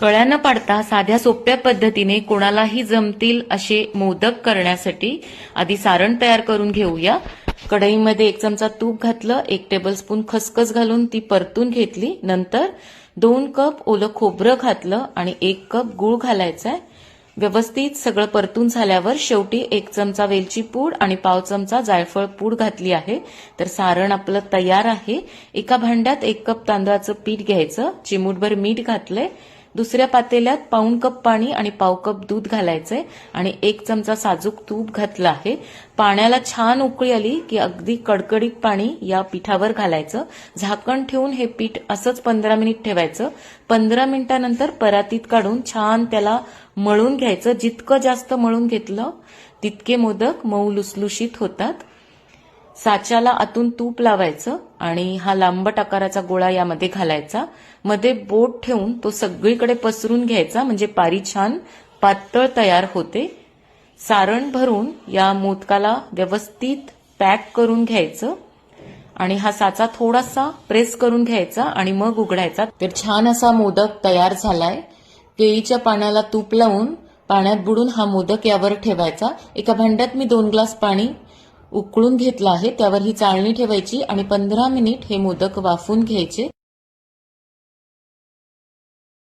कळ्या न पाडता साध्या सोप्या पद्धतीने कोणालाही जमतील असे मोदक करण्यासाठी आधी सारण तयार करून घेऊया. कढईमध्ये एक चमचा तूप घातलं एक टेबलस्पून खसखस घालून ती परतून घेतली. नंतर दोन कप ओलं खोबरं घातलं आणि एक कप गूळ घालायचा आहे व्यवस्थित सगळं परतून झाल्यावर शेवटी एक चमचा वेलची पूड आणि पाव चमचा जायफळ पूड घातली आहे. तर सारण आपलं तयार आहे. एका भांड्यात एक कप तांदळाचं पीठ घ्यायचं. चिमूटभर मीठ घातलंय. दुसऱ्या पातेल्यात पाऊण कप पाणी आणि पाव कप दूध घालायचंय आणि एक चमचा साजूक तूप घातलं आहे. पाण्याला छान उकळी आली की अगदी कडकडीत पाणी या पिठावर घालायचं. झाकण ठेवून हे पीठ असंच पंधरा मिनिट ठेवायचं. पंधरा मिनिटानंतर परातीत काढून छान त्याला मळून घ्यायचं. जितकं जास्त मळून घेतलं तितके मोदक मऊ लुसलुशीत होतात. साच्याला आतून तूप लावायचं आणि हा लांबट आकाराचा गोळा यामध्ये घालायचा. मध्ये बोट ठेवून तो सगळीकडे पसरून घ्यायचा म्हणजे पारी छान पातळ तयार होते. सारण भरून या मोदकाला व्यवस्थित पॅक करून घ्यायचं आणि हा साचा थोडासा प्रेस करून घ्यायचा आणि मग उघडायचा. तर छान असा मोदक तयार झालाय. केळीच्या पाण्याला तूप लावून पाण्यात बुडून हा मोदक यावर ठेवायचा. एका भांड्यात मी दोन ग्लास पाणी उकळून घेतला आहे त्यावर ही चाळणी ठेवायची आणि पंधरा मिनिट हे मोदक वाफून घ्यायचे.